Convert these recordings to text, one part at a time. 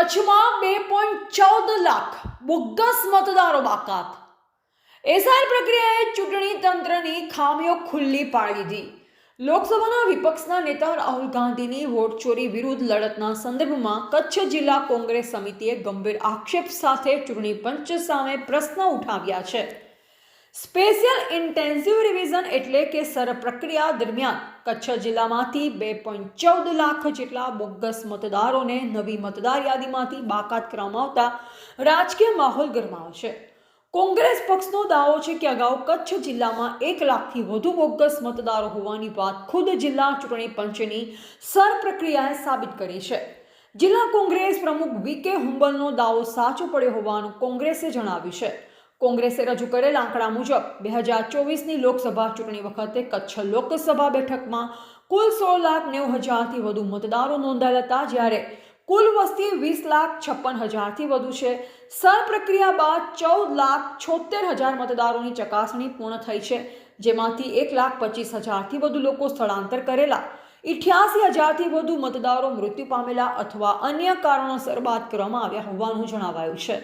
કચ્છમાં બે પોઈન્ટ ચૌદ લાખ બોગસ મતદારો બાકાત. એસઆર પ્રક્રિયાએ ચૂંટણી તંત્રની ખામીઓ ખુલ્લી પાડી દીધી. લોકસભાના વિપક્ષના નેતા રાહુલ ગાંધીની વોટ ચોરી વિરુદ્ધ લડતના સંદર્ભમાં કચ્છ જિલ્લા કોંગ્રેસ સમિતિએ ગંભીર આક્ષેપ સાથે ચૂંટણી પંચ સામે પ્રશ્ન ઉઠાવ્યા છે. સ્પેશિયલ ઇન્ટેન્સિવ રિવિઝન એટલે કે સર પ્રક્રિયા દરમિયાન કચ્છ જિલ્લામાંથી બે પોઈન્ટ ચૌદ લાખ જેટલા બોગસ મતદારોને નવી મતદાર યાદીમાંથી બાકાત કરવામાં આવતા રાજકીય માહોલ ગરમાયો છે કોંગ્રેસ પક્ષનો દાવો છે કે અગાઉ કચ્છ જિલ્લામાં એક લાખથી વધુ બોગસ મતદારો હોવાની વાત ખુદ જિલ્લા ચૂંટણી પંચની સર પ્રક્રિયાએ સાબિત કરી છે. જિલ્લા કોંગ્રેસ પ્રમુખ વી કે હુંબલનો દાવો સાચો પડ્યો હોવાનું કોંગ્રેસે જણાવ્યું છે. કોંગ્રેસે રજૂ કરેલા આંકડા મુજબ બે હજાર ચોવીસની લોકસભા ચૂંટણી વખતે કચ્છ લોકસભા બેઠકમાં કુલ સોળ લાખ નેવું હજારથી વધુ મતદારો નોંધાયેલા હતા. જ્યારે કુલ વસ્તી વીસ લાખ છપ્પન હજારથી વધુ છે. સર પ્રક્રિયા બાદ ચૌદ લાખ છોતેર હજાર મતદારોની ચકાસણી પૂર્ણ થઈ છે, જેમાંથી એક લાખ પચીસ હજારથી વધુ લોકો સ્થળાંતર કરેલા. ઇઠ્યાસી હજારથી વધુ મતદારો મૃત્યુ પામેલા અથવા અન્ય કારણોસર બાદ કરવામાં આવ્યા હોવાનું જણાવાયું છે.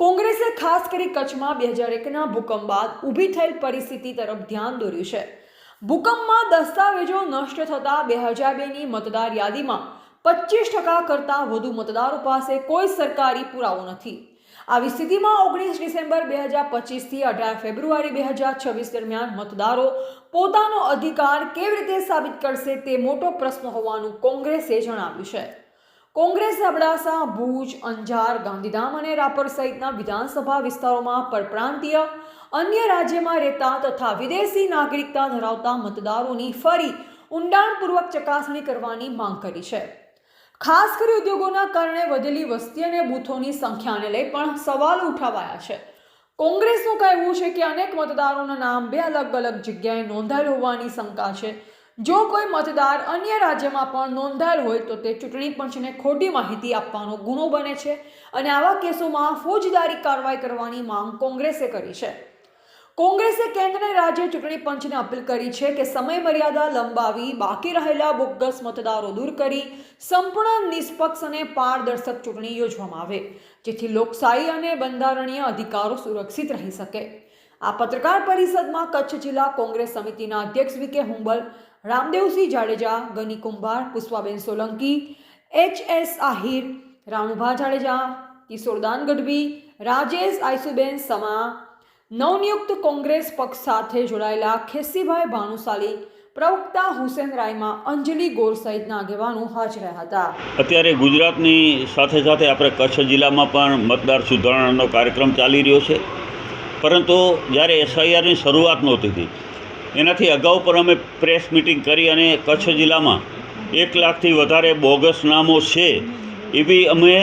કોંગ્રેસે ખાસ કરી કચ્છમાં બે હજાર એકના ભૂકંપ બાદ ઊભી થયેલ પરિસ્થિતિ તરફ ધ્યાન દોર્યું છે. ભૂકંપમાં દસ્તાવેજો નષ્ટ થતાં બે હજાર બેની મતદાર યાદીમાં પચીસ ટકા કરતાં વધુ મતદારો પાસે કોઈ સરકારી પુરાવો નથી. આવી સ્થિતિમાં ઓગણીસ ડિસેમ્બર બે હજાર પચીસથી અઢાર ફેબ્રુઆરી બે હજાર છવ્વીસ દરમિયાન મતદારો પોતાનો અધિકાર કેવી રીતે સાબિત કરશે તે મોટો પ્રશ્ન હોવાનું કોંગ્રેસે જણાવ્યું છે. કોંગ્રેસ અબડાસા, ભુજ, અંજાર, ગાંધીધામ અને રાપર સહિતના વિધાનસભા વિસ્તારોમાં પરપ્રાંતીય, અન્ય રાજ્યમાં રહેતા તથા વિદેશી નાગરિકતા ધરાવતા મતદારોની ફરી ઊંડાણપૂર્વક ચકાસણી કરવાની માંગ કરી છે. ખાસ કરી ઉદ્યોગોના કારણે વધેલી વસ્તી અને બૂથોની સંખ્યાને લઈ પણ સવાલ ઉઠાવાયા છે. કોંગ્રેસનું કહેવું છે કે અનેક મતદારોના નામ બે અલગ અલગ જગ્યાએ નોંધાયેલ હોવાની શંકા છે. જો કોઈ મતદાર અન્ય રાજ્યમાં પણ નોંધાયેલ હોય તો તે ચૂંટણી પંચને ખોટી માહિતી આપવાનો ગુનો બને છે અને આવા કેસોમાં ફોજદારી કાર્યવાહી કરવાની માંગ કોંગ્રેસે કરી છે. કોંગ્રેસે કેન્દ્ર અને રાજ્ય ચૂંટણી પંચને અપીલ કરી છે કે સમય મર્યાદા લંબાવી બાકી રહેલા બોગસ મતદારો દૂર કરી સંપૂર્ણ નિષ્પક્ષ અને પારદર્શક ચૂંટણી યોજવામાં આવે, જેથી લોકશાહી અને બંધારણીય અધિકારો સુરક્ષિત રહી શકે. આ પત્રકાર પરિષદમાં કચ્છ જિલ્લા કોંગ્રેસ સમિતિના અધ્યક્ષ વી કે હુંબલ, રામદેવસિંહ જાડેજા, ગની કુંભાર, પુષ્પાબેન સોલંકી, એચ એસ આહિર રાણુભા જાડેજા, કિશોરદાન ગઢવી, રાજેશ આઈસુબેન સમા, નવનિયુક્ત કોંગ્રેસ પક્ષ સાથે જોડાયેલા ખેસીભાઈ ભાનુશાલી, પ્રવક્તા હુસેન રાયમાં અંજલિ ગોર સહિતના આગેવાનો હાજર રહ્યા હતા. અત્યારે ગુજરાતની સાથે સાથે આપણે કચ્છ જિલ્લામાં પણ મતદાર સુધારણાનો કાર્યક્રમ ચાલી રહ્યો છે. પરંતુ જ્યારે એસઆઈઆરની શરૂઆત નહોતી થઈ, એનાથી અગાઉ પણ અમે પ્રેસ મિટિંગ કરી અને કચ્છ જિલ્લામાં એક લાખથી વધારે બોગસ નામો છે, એ બી અમે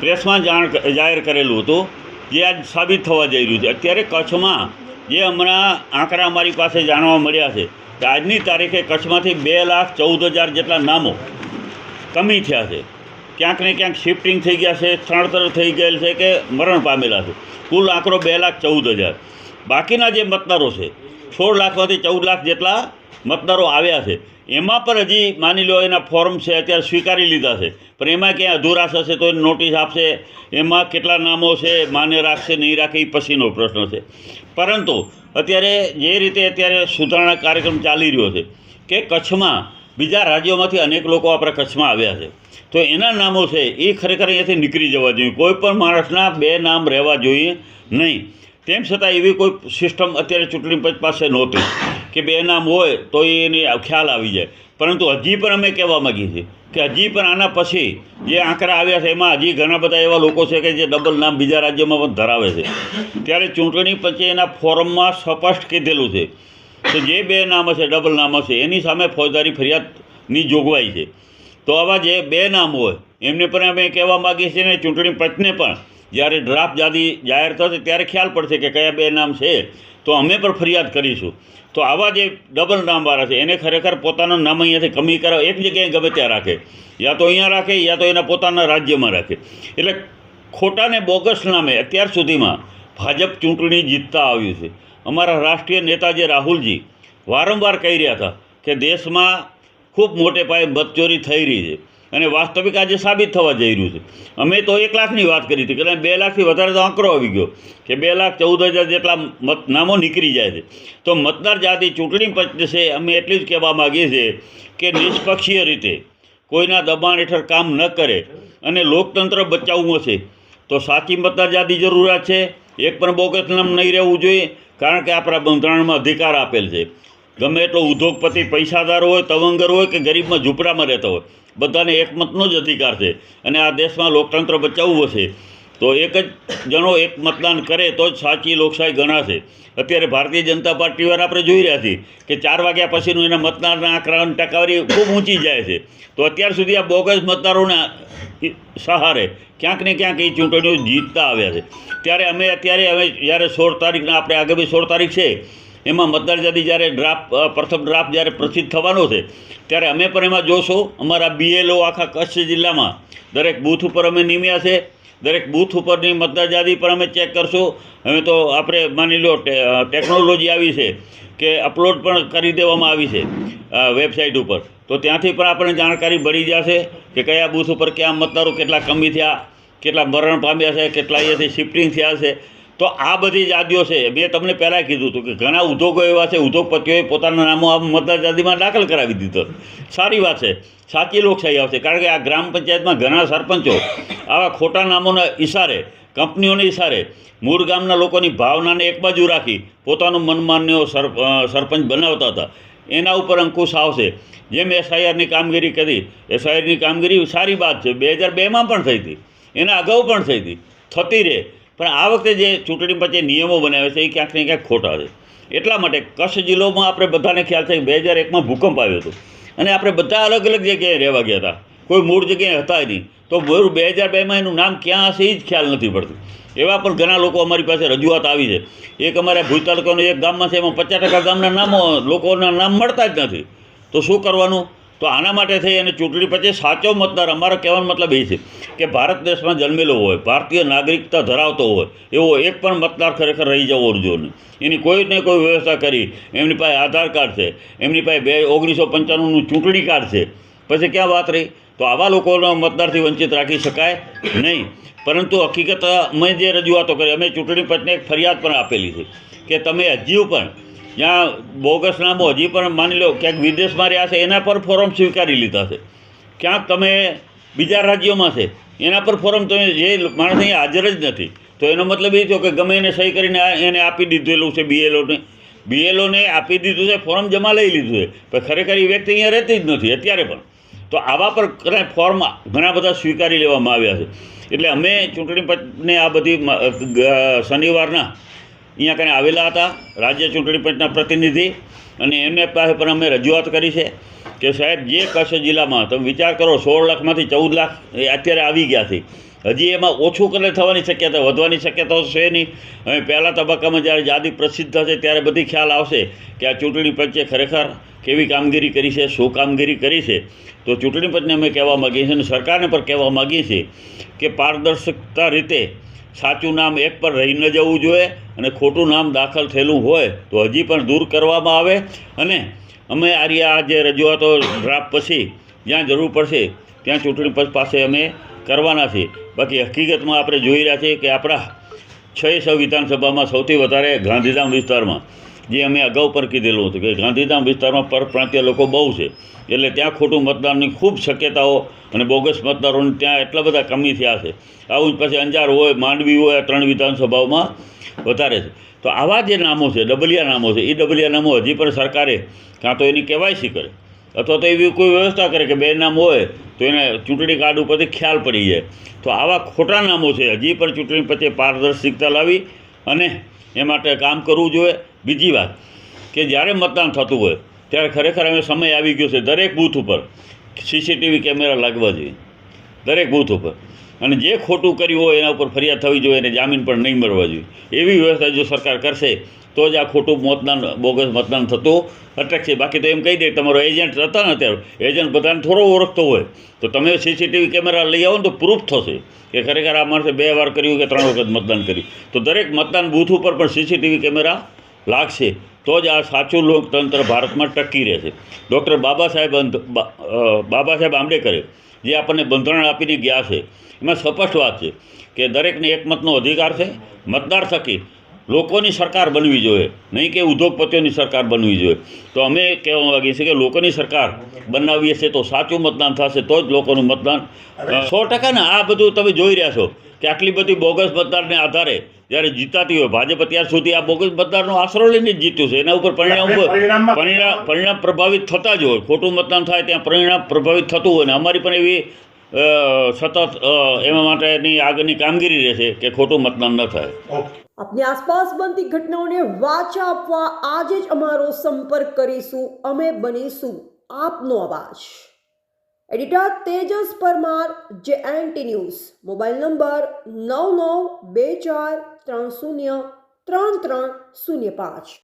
પ્રેસમાં જાણ જાહેર કરેલું હતું, જે આજ સાબિત થવા જઈ રહ્યું છે. અત્યારે કચ્છમાં જે હમણાં આંકડા અમારી પાસે જાણવા મળ્યા છે કે આજની તારીખે કચ્છમાંથી બે લાખ ચૌદ હજાર જેટલા નામો કમી થયા છે. ક્યાંક ને ક્યાંક શિફ્ટિંગ થઈ ગયા છે, સ્થળાંતર થઈ ગયેલ છે કે મરણ પામેલા છે. કુલ આંકડો બે લાખ ચૌદ હજાર. બાકીના જે મતદારો છે, સોળ લાખમાંથી ચૌદ લાખ જેટલા મતદારો આવ્યા છે. એમાં પણ હજી માની લો એના ફોર્મ છે, અત્યારે સ્વીકારી લીધા છે. પણ એમાં ક્યાંય અધુરાશ હશે તો એને નોટિસ આપશે. એમાં કેટલા નામો છે, માન્ય રાખશે, નહીં રાખે, એ પછીનો પ્રશ્ન છે. પરંતુ અત્યારે જે રીતે અત્યારે સુધારણા કાર્યક્રમ ચાલી રહ્યો છે, કે કચ્છમાં બીજા રાજ્યોમાંથી અનેક લોકો આપણા કચ્છમાં આવ્યા છે. તો એના નામો છે, એ ખરેખર અહીંયાથી નીકળી જવા જોઈએ. કોઈ પણ માણસના બે નામ રહેવા જોઈએ નહીં. તેમ છતાં એવી કોઈ સિસ્ટમ અત્યારે ચૂંટણી પંચ પાસે નહોતી કે બે નામ હોય તો એને ખ્યાલ આવી જાય. પરંતુ હજી પણ અમે કહેવા માગીએ છીએ કે હજી પણ આના પછી જે આંકડા આવ્યા છે, એમાં હજી ઘણા બધા એવા લોકો છે કે જે ડબલ નામ બીજા રાજ્યોમાં પણ ધરાવે છે. ત્યારે ચૂંટણી પંચે એના ફોરમમાં સ્પષ્ટ કીધેલું છે કે જે બે નામ હશે ડબલ નામ હશે, એની સામે ફોજદારી ફરિયાદની જોગવાઈ છે. તો આવા જે બે નામ હોય, એમને પણ અમે કહેવા માગીએ છીએ ને ચૂંટણી પંચને પણ, જ્યારે ડ્રાફ્ટ યાદી જાહેર થશે ત્યારે ખ્યાલ પડશે કે કયા બે નામ છે, તો અમે પણ ફરિયાદ કરીશું. તો આવા જે ડબલ નામવાળા છે, એને ખરેખર પોતાનું નામ અહીંયાથી કમી કરાવે, એક જગ્યાએ ગમે ત્યાં રાખે. યા તો અહીંયા રાખે, યા તો એના પોતાના રાજ્યમાં રાખે. એટલે ખોટાને બોગસ નામે અત્યાર સુધીમાં ભાજપ ચૂંટણી જીતતા આવ્યું છે. અમારા રાષ્ટ્રીય નેતા જે રાહુલજી વારંવાર કહી રહ્યા હતા કે દેશમાં ખૂબ મોટે પાયે મતચોરી થઈ રહી છે અને વાસ્તવિક આજે સાબિત થવા જઈ રહ્યું છે. અમે તો એક લાખની વાત કરી હતી, કારણ બે લાખથી વધારે તો આંકડો આવી ગયો કે બે લાખ ચૌદ હજાર જેટલા મત નામો નીકળી જાય છે. તો મતદાર જાતિ ચૂંટણી પંચ છે, અમે એટલું જ કહેવા માગીએ છીએ કે નિષ્પક્ષીય રીતે કોઈના દબાણ હેઠળ કામ ન કરે અને લોકતંત્ર બચાવવું હશે. તો સાચી મતદાર જાતિ જરૂરિયાત છે, એક પણ બોગસ નામ નહીં રહેવું જોઈએ કારણ કે આપણા બંધારણમાં અધિકાર આપેલ છે. ગમે એટલો ઉદ્યોગપતિ પૈસાદાર હોય, તવંગર હોય કે ગરીબમાં ઝૂંપડામાં રહેતો હોય, બધાને એકમતનો જ અધિકાર છે. અને આ દેશમાં લોકતંત્ર બચાવવું હશે. તો એક જ જણો એક મતદાન કરે તો જ સાચી લોકશાહી ગણાશે. અત્યારે ભારતીય જનતા પાર્ટી વાર આપણે જોઈ રહ્યા છીએ કે ચાર વાગ્યા પછીનું એના મતદારના આંકડાની ટકાવારી ખૂબ ઊંચી જાય છે. તો અત્યાર સુધી આ બોગસ મતદારોના સહારે ક્યાંક ને ક્યાંક એ ચૂંટણીઓ જીતતા આવ્યા છે. ત્યારે અમે અત્યારે હવે જ્યારે સોળ તારીખના આપણે આગામી સોળ તારીખ છે, એમાં મતદાર યાદી જ્યારે ડ્રાફ્ટ પ્રથમ ડ્રાફ્ટ જ્યારે પ્રસિદ્ધ થવાનો છે, ત્યારે અમે પણ એમાં જોશો અમારા બીએલઓ આખા કચ્છ જિલ્લામાં દરેક બૂથ ઉપર અમે નિમ્યા છે. દરેક બૂથ ઉપરની મતદાર પણ અમે ચેક કરશું. હવે તો આપણે માની લો ટેકનોલોજી આવી છે કે અપલોડ પણ કરી દેવામાં આવી છે વેબસાઇટ ઉપર. તો ત્યાંથી પણ આપણને જાણકારી મળી જશે કે કયા બૂથ ઉપર કયા મતદારો કેટલા કમી થયા, કેટલા મરણ પામ્યા છે, કેટલા અહીંયાથી શિફ્ટિંગ થયા છે. તો આ બધી યાદીઓ છે મેં તમને પહેલાં કીધું હતું કે ઘણા ઉદ્યોગો એવા છે, ઉદ્યોગપતિઓએ પોતાના નામો આ મતદાર યાદીમાં દાખલ કરાવી દીધો. સારી વાત છે, સાચી લોકશાહી આવશે, કારણ કે આ ગ્રામ પંચાયતમાં ઘણા સરપંચો આવા ખોટા નામોના ઇશારે કંપનીઓને ઇશારે મૂળ ગામના લોકોની ભાવનાને એક બાજુ રાખી પોતાનું મનમાન્યો સરપંચ બનાવતા હતા. એના ઉપર અંકુશ આવશે. જેમ એસઆઈઆરની કામગીરી કરી, એસઆઈઆરની કામગીરી સારી વાત છે, બે હજાર બેમાં પણ થઈ હતી. એના અગાઉ પણ થઈ હતી. થતી રહે. પણ આ વખતે જે ચૂંટણી પંચે નિયમો બનાવ્યા છે એ ક્યાંક ને ક્યાંક ખોટા છે. એટલા માટે કચ્છ જિલ્લોમાં આપણે બધાને ખ્યાલ છે કે બે હજાર એકમાં ભૂકંપ આવ્યો હતો. અને આપણે બધા અલગ અલગ જગ્યાએ રહેવા ગયા હતા. કોઈ મૂળ જગ્યાએ હતા નહીં. તો બરું બે હજાર બેમાં એનું નામ ક્યાં હશે એ જ ખ્યાલ નથી પડતું. એવા પણ ઘણા લોકો અમારી પાસે રજૂઆત આવી છે. એક અમારા ભુજ તાલુકાનું એક ગામમાં છે, એમાં પચાસ ટકા ગામના નામો લોકોના નામ મળતા જ નથી. તો શું કરવાનું? તો આના માટે થઈ અને ચૂંટણી પછી સાચો મતદાર, અમારો કહેવાનો મતલબ એ છે કે ભારત દેશમાં જન્મેલો હોય, ભારતીય નાગરિકતા ધરાવતો હોય, એવો એક પણ મતદાર ખરેખર રહી જવો જોઈએ એની કોઈ ને કોઈ વ્યવસ્થા કરી, એમની પાસે આધાર કાર્ડ છે, એમની પાસે બે ઓગણીસો પંચાણુંનું ચૂંટણી કાર્ડ છે, પછી ક્યાં વાત રહી? તો આવા લોકોનો મતદારથી વંચિત રાખી શકાય નહીં. પરંતુ હકીકત અમે જે રજૂઆતો કરી, અમે ચૂંટણી પંચને એક ફરિયાદ પણ આપેલી છે કે તમે હજી પણ જ્યાં બોગસ નામો હજી પણ માની લો ક્યાંક વિદેશમાં રહ્યા છે, એના પર ફોર્મ સ્વીકારી લીધા છે. ક્યાંક તમે બીજા રાજ્યોમાં છે, એના પર ફોર્મ તમે જે માણસ અહીંયા હાજર જ નથી, તો એનો મતલબ એ થયો કે ગમે એને સહી કરીને એને આપી દીધેલું છે બીએલઓને બીએલઓને આપી દીધું છે, ફોર્મ જમા લઈ લીધું છે, પણ ખરેખર એ વ્યક્તિ અહીંયા રહેતી જ નથી, અત્યારે પણ. તો આવા પર કદાચ ફોર્મ ઘણા બધા સ્વીકારી લેવામાં આવ્યા છે. એટલે અમે ચૂંટણી પંચને આ બધી શનિવારના અહીંયા કને આવેલા હતા રાજ્ય ચૂંટણી પંચના પ્રતિનિધિ અને એમને પાસે પણ અમે રજૂઆત કરી છે કે સાહેબ, જે કચ્છ જિલ્લામાં, તમે વિચાર કરો, સોળ લાખમાંથી ચૌદ લાખ એ અત્યારે આવી ગયા છે. હજી એમાં ઓછું કરે થવાની શક્યતા, વધવાની શક્યતાઓ છે નહીં. હવે પહેલા તબક્કામાં જ્યારે યાદી પ્રસિદ્ધ થશે ત્યારે બધી ખ્યાલ આવશે કે આ ચૂંટણી પંચે ખરેખર કેવી કામગીરી કરી છે, શું કામગીરી કરી છે. તો ચૂંટણી પંચને અમે કહેવા માગીએ છીએ અને સરકારને પણ કહેવા માગીએ છીએ કે પારદર્શકતા રીતે સાચું નામ એક પર રહી ન જવું જોઈએ અને ખોટું નામ દાખલ થયેલું હોય તો હજી પણ દૂર કરવામાં આવે. અને અમે આ જે રજૂઆતો ડ્રાફ્ટ પછી જ્યાં જરૂર પડશે ત્યાં ચૂંટણી પંચ પાસે અમે કરવાના છીએ. બાકી હકીકતમાં આપણે જોઈ રહ્યા છીએ કે આપણા છ સૌ વિધાનસભામાં સૌથી વધારે ગાંધીધામ વિસ્તારમાં જે અમે અગાઉ પર કીધેલું હતું કે ગાંધીધામ વિસ્તારમાં પરપ્રાંતીય લોકો બહુ છે. એટલે ત્યાં ખોટું મતદાનની ખૂબ શક્યતાઓ અને બોગસ મતદારોની ત્યાં એટલા બધા કમી થયા છે. આવું જ પછી અંજાર હોય, માંડવી હોય, આ ત્રણ વિધાનસભાઓમાં વધારે છે. તો આવા જે નામો છે, ડબલિયા નામો છે એ ડબલિયા નામો હજી પણ સરકારે કાં તો એની કેવાયસી કરે. અથવા તો એવી કોઈ વ્યવસ્થા કરે કે બે નામ હોય તો એને ચૂંટણી કાર્ડ ઉપરથી ખ્યાલ પડી જાય. તો આવા ખોટા નામો છે, હજી પણ ચૂંટણી પછી પારદર્શિકતા લાવી અને એ માટે કામ કરવું જોઈએ. બીજી વાત, કે જ્યારે મતદાન થતું હોય, ત્યારે ખરેખર હવે સમય આવી ગયો છે દરેક બૂથ ઉપર સીસીટીવી કેમેરા લાગવા જોઈએ. દરેક બૂથ ઉપર. અને જે ખોટું કર્યું હોય એના ઉપર ફરિયાદ થવી જોઈએ અને જામીન પણ નહીં મળવા જોઈએ. એવી વ્યવસ્થા જો સરકાર કરશે, તો જ આ ખોટું મતદાન, બોગસ મતદાન થતું અટકશે બાકી તો એમ કહી દે, તમારો એજન્ટ હતા ને અત્યારે એજન્ટ બધાને થોડો ઓળખતો હોય. તો તમે સીસીટીવી કેમેરા લઈ આવો ને તો પ્રૂફ થશે કે ખરેખર આ માણસે બે વાર કર્યું કે ત્રણ વખત મતદાન કર્યું. તો દરેક મતદાન બૂથ ઉપર પણ સીસીટીવી કેમેરા લાગશે, તો જ આ સાચું લોકતંત્ર ભારતમાં ટકી રહેશે. ડૉક્ટર બાબા સાહેબ બાબા સાહેબ આંબેડકરે જે આપણને બંધારણ આપીને ગયા છે, એમાં સ્પષ્ટ વાત છે કે દરેકને એક મતનો અધિકાર છે, મતદાર થકી લોકોની સરકાર બનવી જોઈએ, નહીં કે ઉદ્યોગપતિઓની સરકાર બનવી જોઈએ. તો અમે કહેવા માગીએ છીએ કે લોકોની સરકાર બનાવીએ છીએ તો સાચું મતદાન થશે, તો જ લોકોનું મતદાન સો ટકા ને આ બધું તમે જોઈ રહ્યા છો કે આટલી બધી બોગસ મતદારને આધારે જ્યારે જીતાતી હોય ભાજપ અત્યાર સુધી આ બોગસ મતદારનો આશરો લઈને જ જીત્યું છે. એના ઉપર પરિણામ ઉપર પરિણામ પરિણામ પ્રભાવિત થતા જ હોય. ખોટું મતદાન થાય ત્યાં પરિણામ પ્રભાવિત થતું હોય ને અમારી પણ એવી સતત એમાં માટેની આગળની કામગીરી રહેશે કે ખોટું મતદાન ન થાય. આપની આસપાસ બનતી ઘટનાઓને વાચા આપવા આજે જ અમારો સંપર્ક કરીશું. અમે બનીશું આપનો અવાજ એડિટર તેજસ પરમાર જે એન્ટી ન્યૂઝ મોબાઈલ નંબર નવ નવ બે ચાર ત્રણ શૂન્ય ત્રણ ત્રણ શૂન્ય પાંચ.